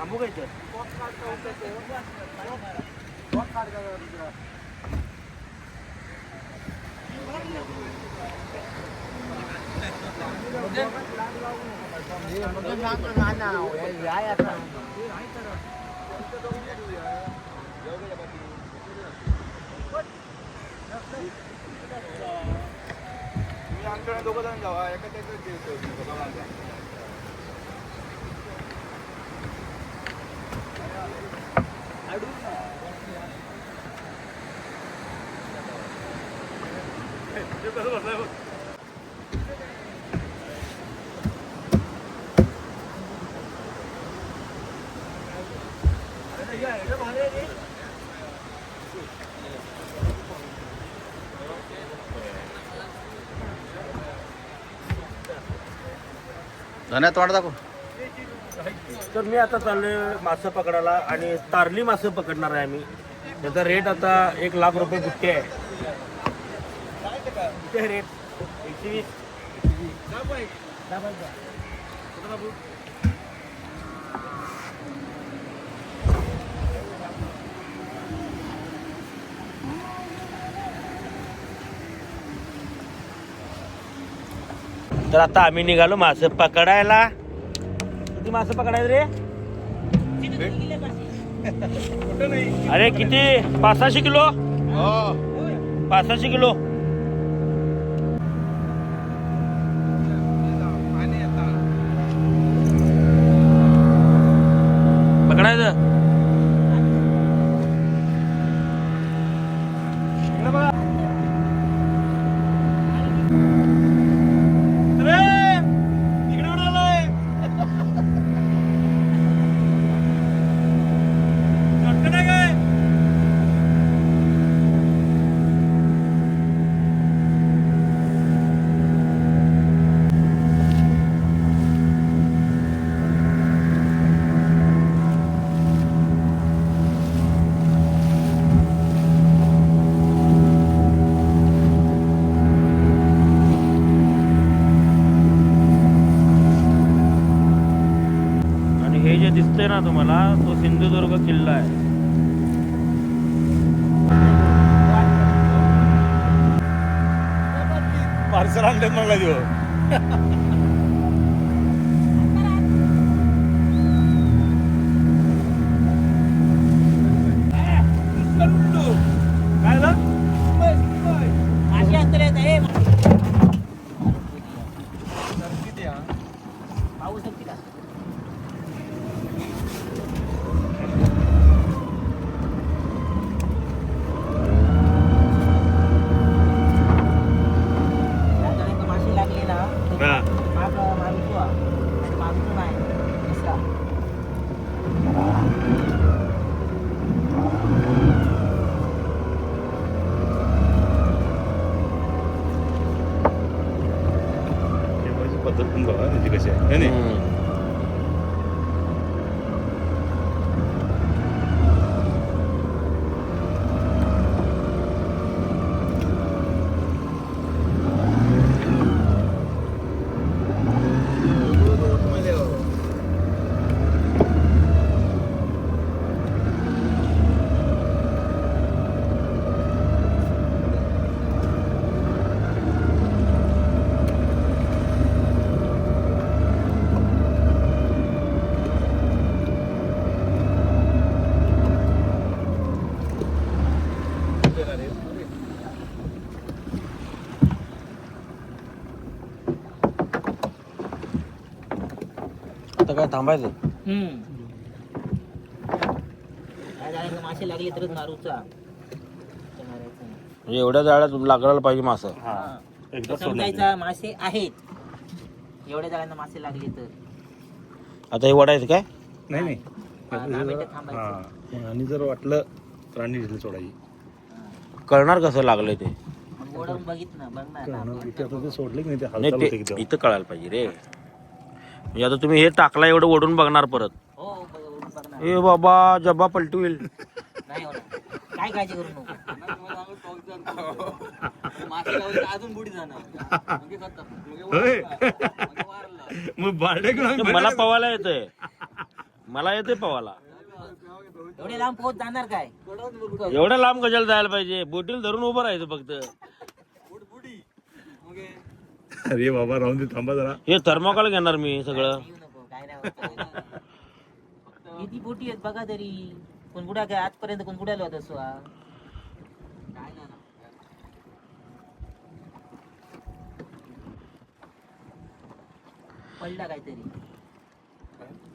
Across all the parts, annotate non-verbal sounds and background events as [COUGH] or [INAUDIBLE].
थांबू का इथं? आमच्याकडे दोघं जण जावा एका त्याचं जेवतो दोघांचा धन्यात तोंड दाखव तर मी आता चाललोय मासे पकडायला आणि तारली मासे पकडणार आहे आम्ही. त्याचा रेट आता एक लाख रुपये गुट्टे आहे. किती आहे रेट एकशे वीस. तर आता आम्ही निघालो मासे पकडायला. किती मासे पकडायचे रे? अरे किती? पाच सहाशे किलो? पाच सहाशे किलो. पकडायचं? పరిసరాలు ఉండదు थांबायचं. काय झालं माशी लागली तरच मारूचा एवढ्या जाळ्यात लागायला पाहिजे मासं. एकदा सोडलं समजायचा मासे आहेत. एवढ्या जागांना मासे लागले तर. आता हे वडायचं काय? नाही नाही. हा, दहा मिनिटं थांबायचं. हा. आणि जर वाटलं तर आणि ढिलं सोडायची. कळणार कसं लागलंय ते? मग ओढून बघित ना बघ ना कारण इथे ते सोडले की नाही ते नाही हालचाल होते ते एकदम. इथं कळायला पाहिजे रे. म्हणजे आता तुम्ही हे टाकला एवढं ओढून बघणार परत. हो ए बाबा जब्बा पलटी होईल नाही होणार. काय काळजी करू नको. अजून बुडी जाणार होय. मग बारड्या घेऊन आम्ही ते मला पवायला येतंय. मला येते पवाला एवढे लांब पोहोच जाणार काय? एवढ्या लांब कशाला जायला पाहिजे. बोटील धरून उभं राहायचं फक्त. अरे बाबा राहून दे थांबा जरा. हे थर्मोकॉल घेणार मी सगळं. होत. किती बोटी आहेत बघा तरी. कोण बुडा काय आजपर्यंत कोण होता हा? काय नाही ना. पडला काहीतरी.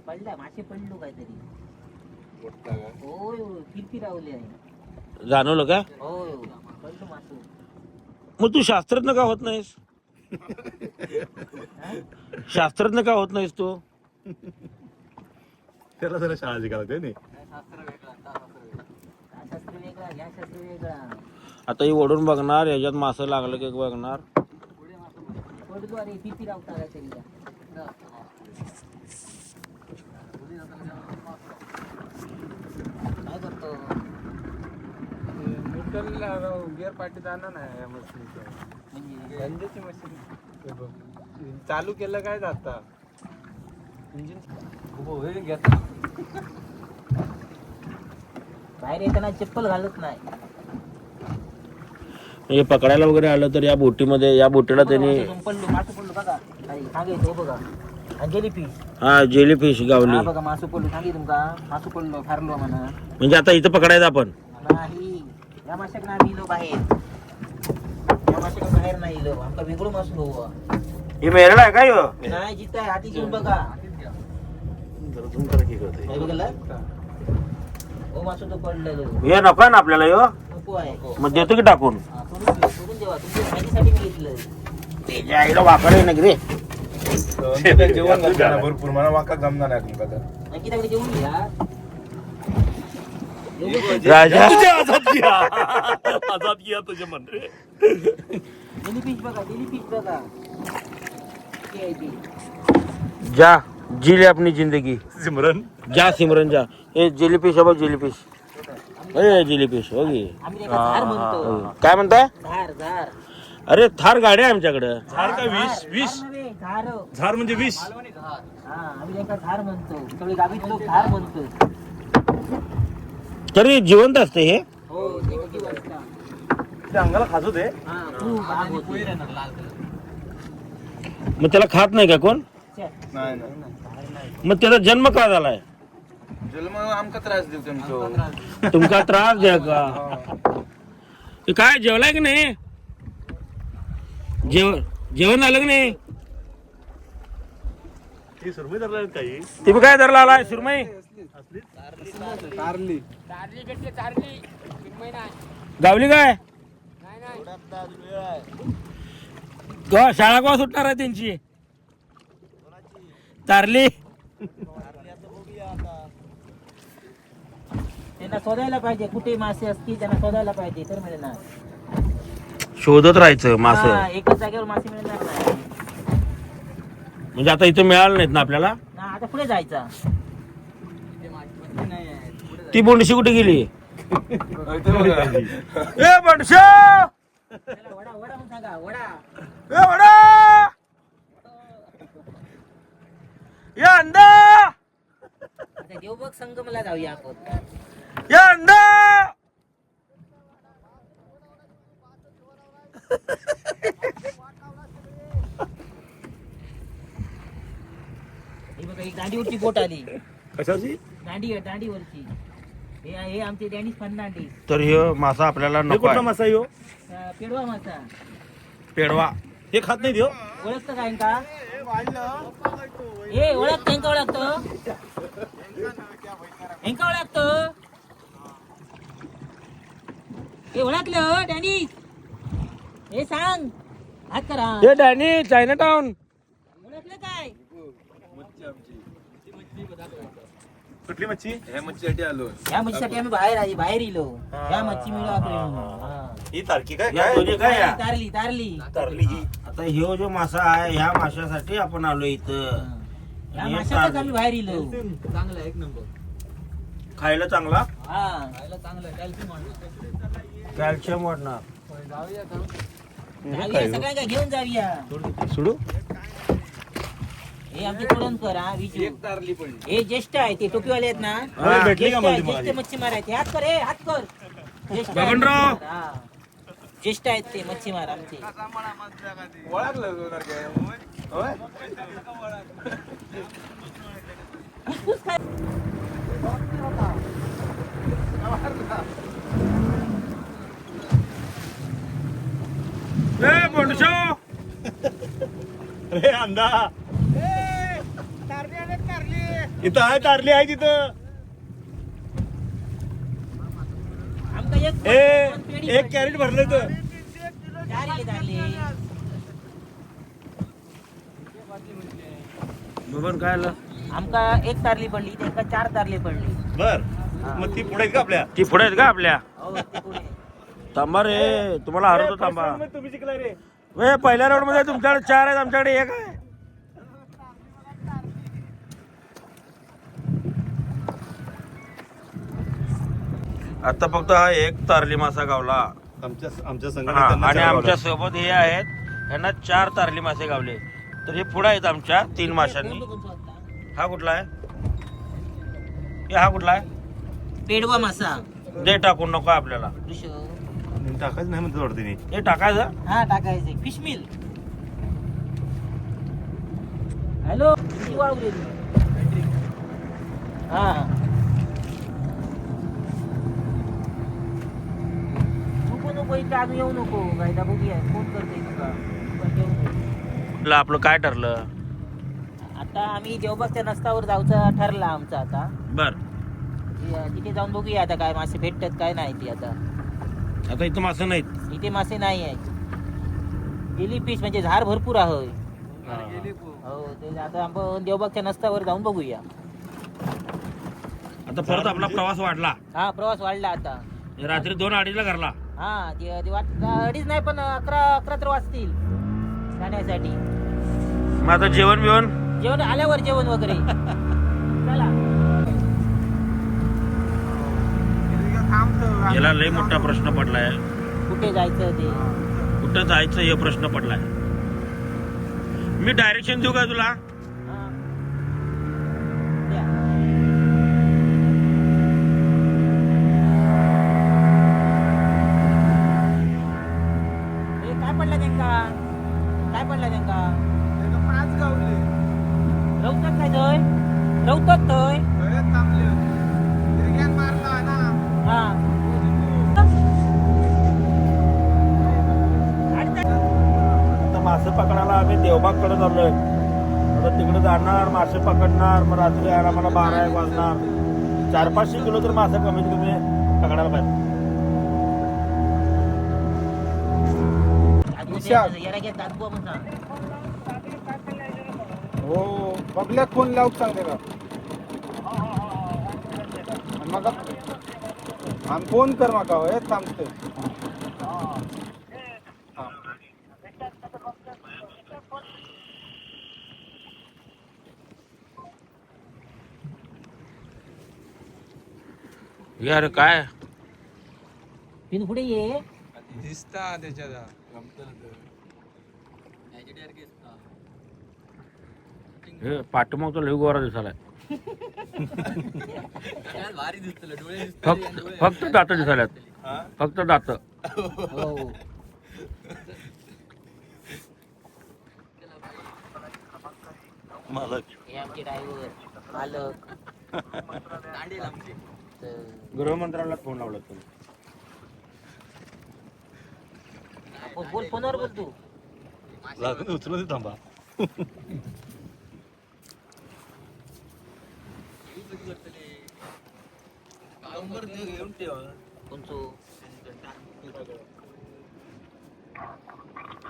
पडला मासे पडलो काहीतरी. होय होय फिरफिर रावले आहे. जाणवलं का? होय होय. पडलो मासू. मग तू शास्त्रज्ञ का होत नाहीस? शास्त्रज्ञ का होत नाहीस तू? त्याला जरा शाळा शिकायला काय नाही हा शास्त्र वेगळा ह्या शास्त्र वेगळा. आता ही ओढून बघणार याच्यात मासं लागलं की बघणार. गिअर पाठीत आणा ना या मशीनचं. गंजेची मशीन. हे. चालू केलं काय जाता इंजिन बाहेर येताना चप्पल घालत नाही. हे पकडायला वगैरे आलं तर या बोटीमध्ये या बोटीला त्यांनी पडलो मासू पडलो बघा. काही सांगायचं हो बघा. आणि गेली हा जेली फिश गावली. हा बघा मासू पडलो. सांगे तुमका मासू पडलो फारलो म्हणा म्हणजे आता इथं पकडायचं आपण. नाही. या माशाक ना इलो बाहेर. बाहेर नाही इलो आमका वेगळं मासू हो हे मेरेला आहे काय? नाही जिथं आहे हाती घेऊन बघा. काय बघायला हो मासू तो पडलेलो हे नको ना आपल्याला ह्यो? नको आहे. मग देतो की टाकून? हा, सोडून देवा. तुमच्या माहितीसाठी मी घेतलं वापर आहे ना रे? जेवण भरपूर. मला वाका जमणार नाही तुमका तर जेवून घ्या. राजा. आजाद किया आजाद किया तुझे मन रे डेली फिश बघा डेली फिश बघा. किती आहे ती जा जी ले अपनी जिंदगी. सिमरन. जा सिमरन जा. हे जेलीफिश बघ जेलीफिश ए जेलीफिश हो. की आम्ही त्याला झार म्हणतो. काय म्हणताय? अरे थार गाडी आहे आमच्याकडं. झाड का विष? झार नव्हे, झार झाड म्हणजे विष. हा आम्ही त्याला झार म्हणतो. सगळे गावीत लोक झार म्हणतो तरी जिवंत असते हे. हो ते किती वाजता ते अंगाला हा आग होती. मग त्याला खात नाही का कोण? छे, नाही नाही. मग त्याचा जन्म का झालाय? जन्म आमका त्रास देऊ त्यांचं तुमका त्रास द्या का? हे. काय जेवलाय की नाही? जेवण जेवण झालं की नाही? ती सुरमी धरला काही तुम्ही काय धरला आलाय सुरमई? कारली गावली काय? शाळा केव्हा सुटणार आहे त्यांची? तारली. त्यांना शोधायला पाहिजे कुठे मासे असतील त्यांना शोधायला पाहिजे तर मिळणार. शोधत राहायचं मास. हा, एकच जागेवर मासे मिळणार नाही. म्हणजे आता इथं मिळालं नाहीत ना आपल्याला? ना आता पुढे जायचा? ती बोंडशी कुठे गेली? ए बोंडशो! वडा वडा म्हणून सांगा वडा. ए वडा! या अंडा! देवबग संगमला जाऊया आपण. या अंडा! ही बघा दांडीवरची बोट आली. कशाची? दांडी दांडीवरची. हे हे आमचे डॅनिश फर्नांडिस तर हे मासा आपल्याला हे नको कुठला आहे. मासा यो अं, पेडवा मासा. पेडवा हे खात नाही देव ओळखतं काय का ए ओळखतं हेंका ओळखतं? हेंका ओळखतं? हे ओळखलं डॅनिश हे सांग. हात करा. हे डॅनी चायना टाउन ओळखलं काय? कुठली मच्छी? हे मच्छीसाठी आलो या मच्छीसाठी आम्ही बाहेर आली बाहेर इलो. या मच्छी मिळू आपल्याला ही तारखी काय? या दोन्ही काय या? तारली तारली. तारली ही. आता ह्यो जो मासा आहे ह्या माशासाठी आपण आलो इथं. या हे माशातच तारली. आम्ही बाहेर इलो. खायला चांगला? हा. कॅल्शियम वाढणार. जाऊया सगळ्यांना घेऊन जाऊया. सोडू? हे आमचे हा विजू. एक तारली पडली हे ज्येष्ठ आहे ते टोपीवाले आहेत ना. हा, भेटली का ज्येष्ठ आहे, मला ती ज्येष्ठ मच्छीमार आहेत. हात कर हे हात कर. ज्येष्ठ आहे बबनराव. मच्छीमार, हा. ज्येष्ठ आहेत ते मच्छीमार आमचे. ओळखलं होणार काय? होय? ए बोंडशो! [LAUGHS] अरे अंदा इथं आहे तारली आहे तिथं. आमका एक ए एक. कॅरेट भरलं तर. बबन काय आलं? आमका एक तारली पडली त्यांका चार तारली पडली. बर. मग ती पुढे आहेत का आपल्या? ती पुढे आहेत का आपल्या? हो थांबा रे तुम्हाला हरवतो थांबा. तुम्ही शिकला रे. ए पहिल्या राऊंडमध्ये तुमच्याकडे चार आहेत आमच्याकडे एक आहे. आता फक्त हा एक तारली मासा गावला. आमच्या आमच्या हा संघटनेत आणि आमच्यासोबत हे आहेत. यांना चार तारली मासे गावले. तर हे पुढे आहेत आमच्या तीन माशांनी. हा कुठला आहे? हे हा कुठला आहे? पेडवा मासा. दे टाकून नको आपल्याला. टाकायचं नाही म्हणतो वाटतं तिने हे टाकायचं? हा टाकायचे फिश मिल हॅलो किती वाळू हा. नको इथे अजून येऊ नको. गायदा बघूया फोन करते तुला पण येऊ नको. ला आपलं काय ठरलं? आता आम्ही देवबागच्या नसतावर जायचं ठरला आमचं आता. बर. ति- तिथे जाऊन बघूया आता काय मासे भेटतात काय नाही ती आता. आता इथं मासे नाहीत. इथे मासे नाही आहेत. गेली फिश म्हणजे झाड भरपूर आहे. हो. ते आता आपण देवबागच्या नसतावर जाऊन बघूया. आता परत आपला प्रवास वाढला. हा प्रवास वाढला आता. रात्री दोन अडीचला करला हा ते- वाट- अडीच नाही पण अकरा अकरा तर वाजतील जाण्यासाठी. मग आता जेवण बिवण? जेवण आल्यावर जेवण वगैरे. चला. याला लय मोठा प्रश्न पडलाय. कुठे जायचं ते? कुठं जायचं हे प्रश्न पडलाय. मी डायरेक्शन देऊ का तुला? देवबागकडे चाललोय. आता तिकडे जाणार मासे पकडणार मग रात्री यायला मला बारा एक वाजणार. चार पाचशे किलो तर मासे कमीत कमी पकडायला पाहिजे. हो बघल्यात फोन लावून सांगते का? आणि मग आम्ही फोन कर माका हे थांबते हे अरे काय? पिन पुढे ये. दिसता त्याच्यात. हे पाठीमाग तो लय गोरा दिसायला फक्त फक्त दात दिसायल्यात. फक्त दात. हो मालक. हे आमचे ड्रायव्हर मालक. गृहमंत्र्याला फोन लावला तुम्ही. बोल बोल फोनवर बोल तू. लागून उचलून दे थांबा. कोणतो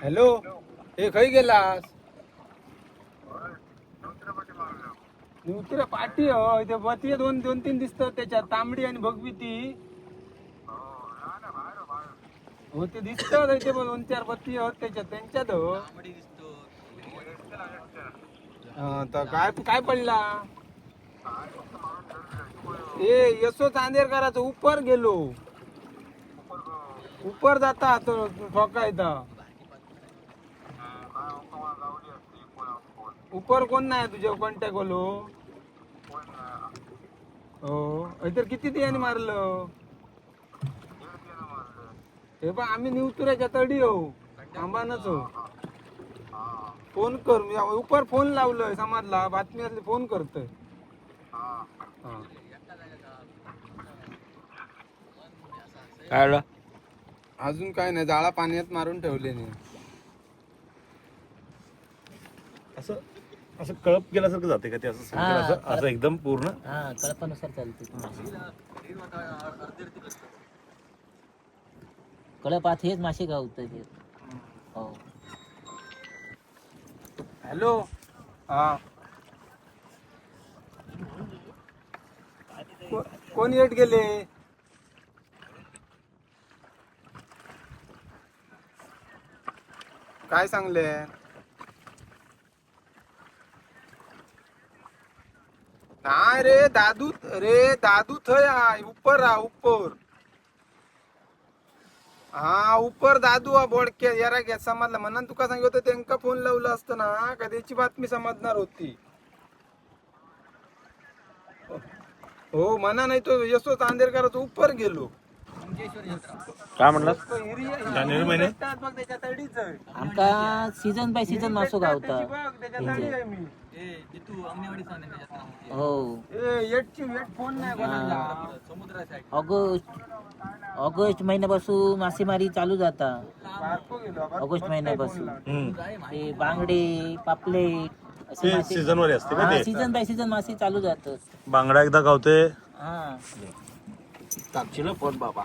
हॅलो हे खय गेलास? उतऱ्या पाठी हो. इथे बती दोन दोन तीन दिसतात त्याच्यात. तांबडी आणि भगविती. हो ते दिसतात इथे दोन चार बत्ती आहेत त्याच्यात. त्यांच्यात हो. हा, तर काय काय पडला? ए यसो चांदेरकराचं उपर गेलो. उपर जाता तो ठोका इथं. उपर कोण नाही तुझ्या कॉन्टॅक्ट बोलो हो. तर किती दियाने मारलं? हे पण आम्ही निवतुऱ्याच्या तडी हो थांबानच हो फोन कर मी उपर फोन लावलोय समाजला. बातमी असली फोन करतोय. हा. काय? अजून काय नाही. जाळा पाण्यात मारून ठेवले नाही असं असं कळप गेल्यासारखं जाते का ते असं असं असं एकदम पूर्ण? हा कळपानुसार चालते मासे कळपात हेच मासे गावत हो. हॅलो. हा. को- कोण येत गेले? काय सांगले? ना रे दादू रे दादू थय हाय उपर राहा उपर. हा उपर दादू हा बोडके यारा घ्या समजला. म्हणून तुका सांगितलं होतं त्यांका फोन लावला असतं ना का त्याची बातमी समजणार होती. हो, हो म्हणा नाही तो यशो चांदेरकराचा उपर गेलो. काय म्हणलं जानेवारी महिने? आमका सीझन बाय सीझन मासो गावता. त्याची बघ, त्याच्या तडी आहे मी. हो. ऑगस्ट ऑगस्ट महिन्यापासून मासेमारी चालू जाता. ऑगस्ट महिन्यापासून. हम्म. ते बांगडे पापलेट असे सीझन वर असते सीझन बाय सीझन मासे चालू जातात. बांगडा एकदा गावते हा. टाकशील फोन बाबा.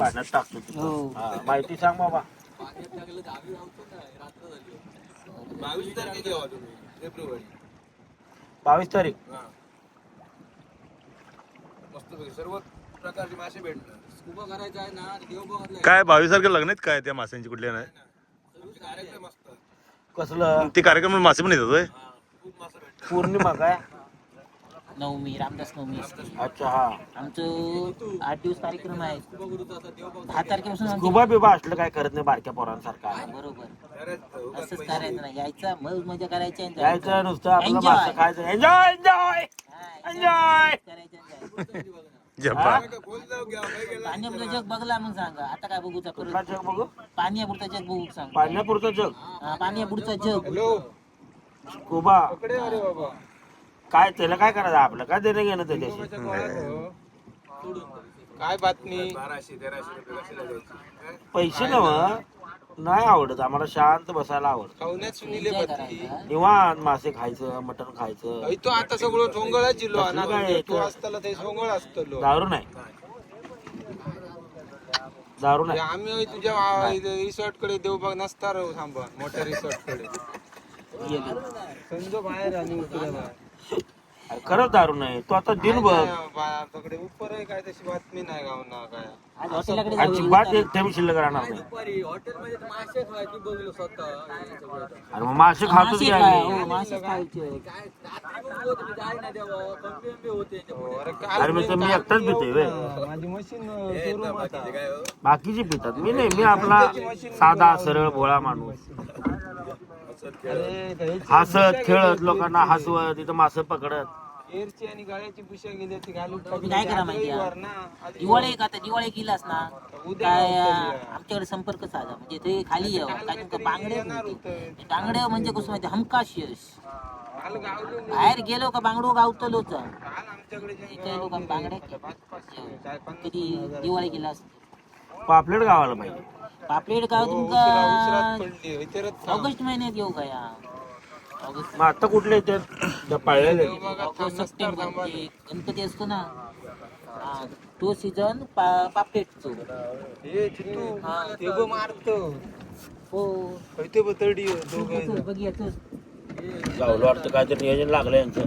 पाण्यात टाकतो. हो. हा, माहिती सांग बाबा. बावीस तारीख? सर्व प्रकारचे मासे भेटणार. स्कुबा करायचं आहे ना देव बघत काय बावीस तारखेला लग्न आहेत काय त्या माशांची? कुठल्या नाही कार्यक्रम असतात. कसलं? ते कार्यक्रम मासे पण येतात होय? खूप मासे भेटतात. पौर्णिमा काय? नवमी रामदास नवमी अच्छा हा. आमचं आठ दिवस कार्यक्रम आहे. दहा तारखेपासून आमची- गुबा बिबा असलं काय करत नाही बारक्या पोरांसारखा बरोबर. असंच करायचं नाही. यायचं मग मजा करायची आणि यायचं जायचं. नुसतं आपलं Enjoy. खायचं. एन्जॉय एन्जॉय हा, एन्जॉय करायचं आणि जायचं. जपा पाण्यापुरतं जग बघला मग सांगा. आता काय बघूचा कुठला परत जग बघू? पाण्यापुरतं जग बघू सांग. पाण्यापुरतं जग. हा, पाण्यापुरचं जग. हॅलो कुबा कडे अरे बाबा. काय त्याला काय करायचं? आपलं काय देणं घेणं त्याच्याशी काय बातमी? पैसे नव नाही आवडत. आम्हाला शांत बसायला आवडत. सुनीले बत्ती करायचं निवांत मासे खायचं मटण खायचं. तो आता सगळं सोंगळा जिल्हा कसलं काय तू? असताना ते सोंगळ असतलो दारू नाही. दारू नाही. आम्ही तुझ्या रिसॉर्टकडे देऊ बघ नसता राहू थांबा. मोठ्या रिसॉर्टकडे गेलं. संजो बाहेर आणि उतऱ्या बाहेर अरे खरंच दारू नाही. तू आता दिन बघ बाकडे उपर आहे काय तशी बातमी नाही गाव ना काय. आज हॉटेलाकडे एक थेंब शिल्लक राहणार नाही. हॉटेल मध्ये मासे खायची बघलो स्वतः. अरे मग मासे आम्ही. हो, अरे मी तर मी एकटाच पितोय वे माझी मशीन शोरूम आता. बाकीचे पितात. मी नाही मी [LAUGHS] आपला साधा सरळ भोळा माणूस. [LAUGHS] हसत खेळत लोकांना हसवत तिथं मासे पकडत. एअरची आणि गाळ्याची पुशा गेली ती घालून काय करा माहिती दिवाळी का? आता दिवाळी गेलास ना काय आमच्याकडे संपर्क साधा. म्हणजे ते खाली यावं काय तुमका बांगडे. बांगडे म्हणजे कसं माहिती हमखास यश. बाहेर गेलो का बांगडो गावतलोच काल आमच्याकडे जे इथे लोक बांगडे पाच पाचशे चार पन्नास कधी दिवाळी गेलास पापलेट गावाला पाहिजे पापलेट गाव हो, तुमका. ऑगस्ट महिन्यात येऊ का या? ऑगस्ट मग आता कुठले येतात त्या पाळलेले. बघा, ऑगस्ट सप्टेंबर थांबा. म्हणजे गणपती असतो ना. हा, तो सीझन पापलेटचो. हे चित्तू हा. ते. बघ मारतो. हो. इथे बतडी दोघं बघ येतोच गावलं वाटतं काहीतरी नियोजन लागलं यांचं.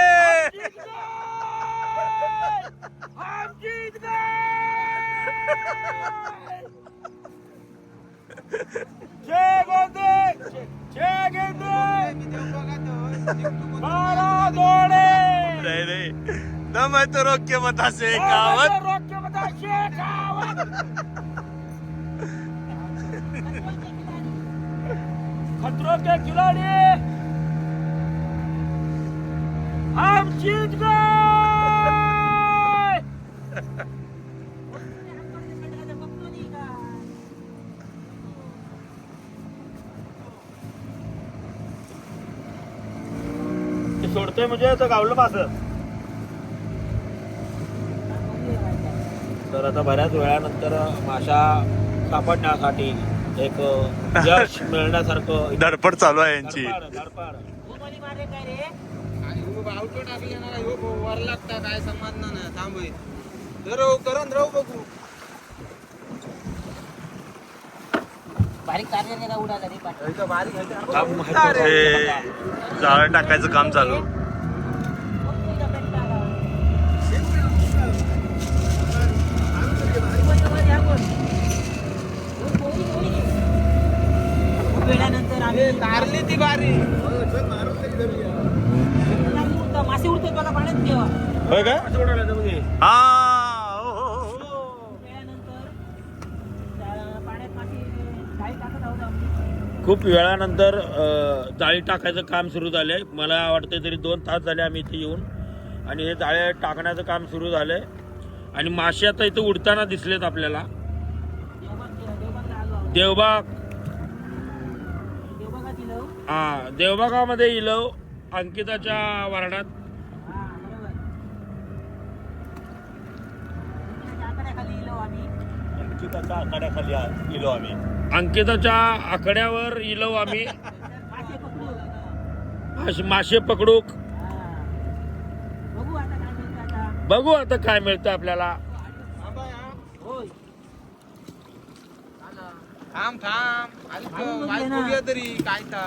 मैं तो रोक के बता से कावत रोक के बता शेखावत खतरों के खिलाड़ी. हम जीत गए. ते सोडतोय म्हणजे तर गावलं माझं तर आता बऱ्याच वेळानंतर माशा सापडण्यासाठी एक यश [LAUGHS] मिळण्यासारखं धडपड चालू आहे यांची. धडपड, धडपड. टाकले ना हो वर लागता काय समजणार नाही. थांब. धरव करण राहू बघू. बारीक कारले का उडाला बारीक. हे. जाळं टाकायचं काम चालू. तारली ती बारी. मासे उडतात बघा पाण्यात तेव्हा होय काय हा. हो, हो, हो. खूप वेळानंतर जाळी टाकायचं काम सुरू झालंय. मला वाटतं तरी दोन तास झाले आम्ही इथे येऊन. आणि हे जाळे टाकण्याचं काम सुरू झालंय. आणि मासे आता इथं उडताना दिसलेत आपल्याला. देवबाग देवबागला आलो आहोत देवबाग देवबागात दिलं हा देवबागामध्ये अंकिताच्या इलो अंकिताच्या आकड्याखाली इलो आम्ही. अंकिताच्या आकड्यावर इलव आम्ही. मासे पकडू मासे- मासे पकडू बघू आता काय म्हणतो आता. बघू आता काय मिळतं आपल्याला थांबा या. होय थांब थांब. तर, बाईक बघूया तरी काय ता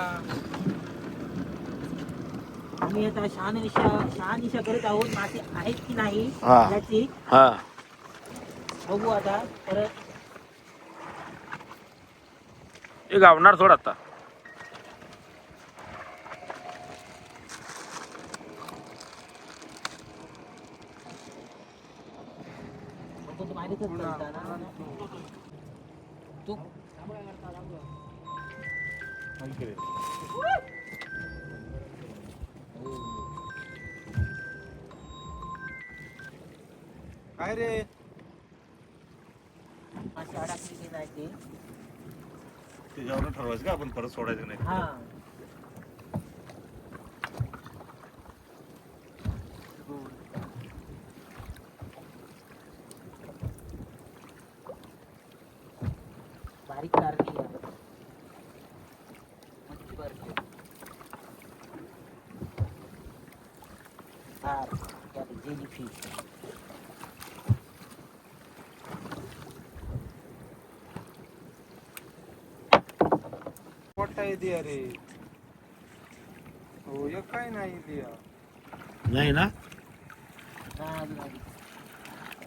आम्ही आता शहानिशा शहानिशा करत आहोत. मासे आहेत की नाही हा. याची. हा. बघू आता. परत हे गावणार थोडं आता. बघू तू माहितीच करता ना तू काय रे? मासे अडकली की नाही ते ठरवायचं का? आपण परत सोडायचं नाही. हा. बारीक कारली आहे. मच्छी बारकी आहे. हा, jellyfish. मोठा येते अरे हो एक काय नाही लिया नाही ना हा.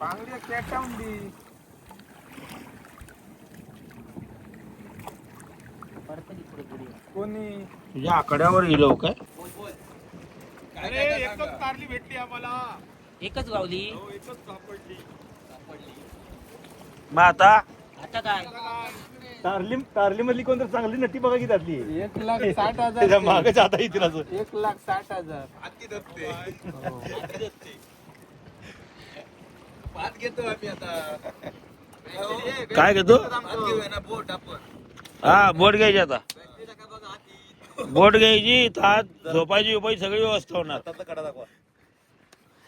बांगड्या कॅटावून दी. कोणी तुझ्या आकड्यावर इलव काय अरे एकच कारली भेटली आम्हाला एकच गावली. हो एकच सापडली मग आता? आता काय? कारली कारली मधली कोणतरी चांगली नटी बघा की त्यातली. एक लाख साठ [LAUGHS] त्याच्या हजार मागे जाता येतील असं. एक लाख साठ हजार. हाती धरते. भात घेतो आम्ही आता. काय घेतो? बोट आपण. हा बोट घ्यायची आता. बोट घ्यायची तात झोपायची झोपायची सगळी व्यवस्था होणार. कडा दाखवा बाहेर इली सारख्या वाटतात पाच लाखात गावात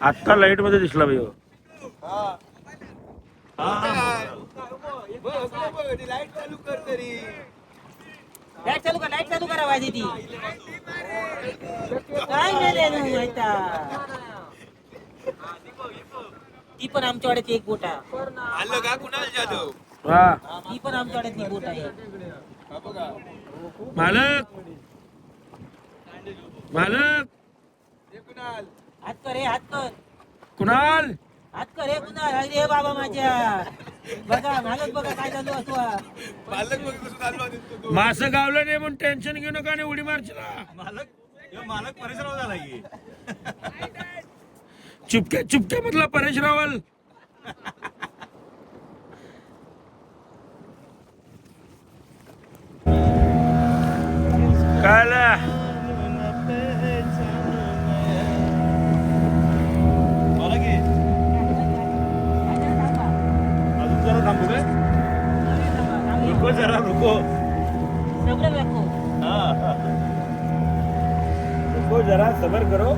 आत्ता लाइटमध्ये दिसला भाई लाइट चालू कर तरी लाइट चालू कर लाइट चालू करा वाजी ती काय नाही रे ती पण आमच्या वाड्याची एक बोट आलं का कुणाल जाधव? हा. ती पण आमच्या वाड्यातली बोट आहे. मालक. मालक. हे कुणाल हात कर रे हात कर. कुणाल? हात कर रे कुणाल. अरे बाबा माझ्या. बघा मालक बघा काय चालू असतो. हा. मासं गावलं नाही म्हणून टेन्शन घेऊ नका आणि उडी मारचिला मालक ह्यो मालक झाला की. चुपक्या चुपक्या मधला परेश रावल काय बोला की. अजून जरा थांबू काय? रुको जरा रुको. रुको जरा सबर करो.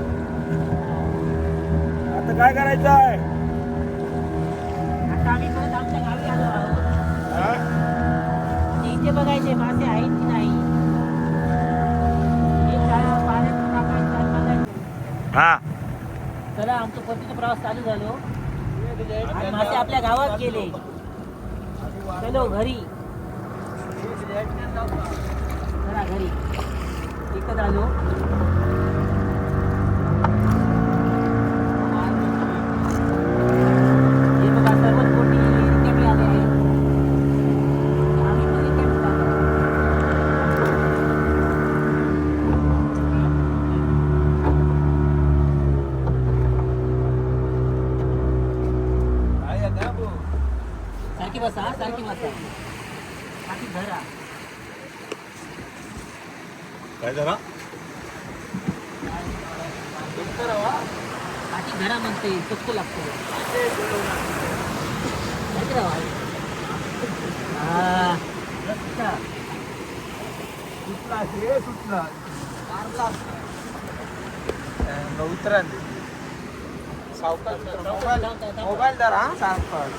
आता काय करायचं आहे? आता आम्ही परत आमच्या गावी आलो आहोत. बघायचे मासे आहेत की नाही? आमचा परतीचा प्रवास चालू झालो. आणि मासे आपल्या गावात गेले. चलो घरी. घरी. एकच आलो हे बघा सर्वच बोटी रिकामी आले आहेत. आम्ही पण रिकामी झालो. काय आता भाऊ? सारखी बसा हा, सारखी बसा सारखी धरा काय जरा म्हणते चुकतो लागतो. हा, हे. उतरण सावकाश मोबाईल मोबाईल धरा हा, सावकाश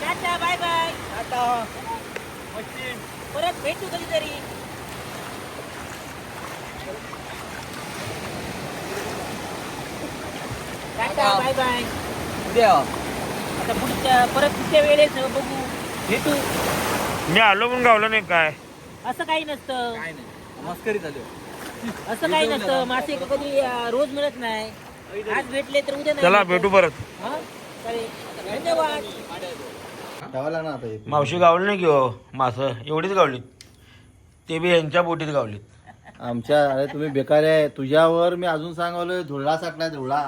टाटा बाय बाय. परत भेटू कधीतरी. टाटा बाय बाय आता पुढच्या परत पुढच्या वेळेस बघू भेटू. मी आलो पण गावलं नाही काय? असं काही नसतं. काय नाही. मस्करी चालू आहे. असं काही नसतं. मासे कधी अं, रोज मिळत नाही. आज भेटले तर उद्या नाही चला. भेटू. परत. हा? चालेल. धन्यवाद. आता एक. मावशी गावली नाही की हो? मासं. एवढीच गावली ते बी यांच्या बोटीत गावलीत. आमच्या अरे तुम्ही बेकार आहे. तुझ्यावर मी अजून सांगावलं धुळा साठलाय धुळा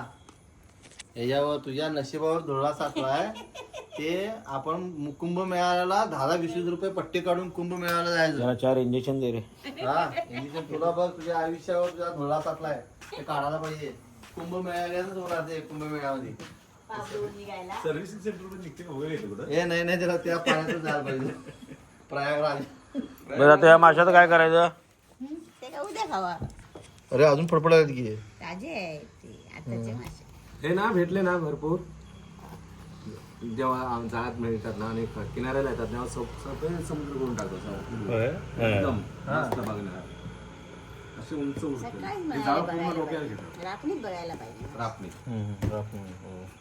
याच्यावर तुझ्या नशिबावर धुळा साठलाय ते आपण कुंभ मेळाव्याला दहा दहा वीस वीस रुपये पट्टी काढून कुंभ मेळाव्याला जायचं. जरा चार इंजेक्शन दे रे. हा इंजेक्शन तुला बघ तुझ्या आयुष्यावर तुझा धुळा साठलाय ते काढायला पाहिजे. कुंभ होणार ते कुंभ मेळामध्ये सर्व्हिसिंग सेंटरमध्ये निघते का वगैरे येते कुठं? हे नाही नाही त्याला त्या पाण्यातच जायला पाहिजे. प्रयागराज. बरं आता या माशाचं काय करायचं? ते का उद्या खावा. अरे अजून फडफडायला की. ताजे आहे ते आताचे मासे. हे ना भेटले ना भरपूर. जेव्हा जाळ्यात मिळतात ना आणि किनाऱ्याला येतात तेव्हा सोप सगळे समुद्र करून टाकतो सगळं. एकदम मस्त बघणार असे उंच उठते सकाळीच ते जाळं बघायला पूर्ण डोक्याला पाहिजे. घेतात. रात्रीच बघायला पाहिजे. रापणी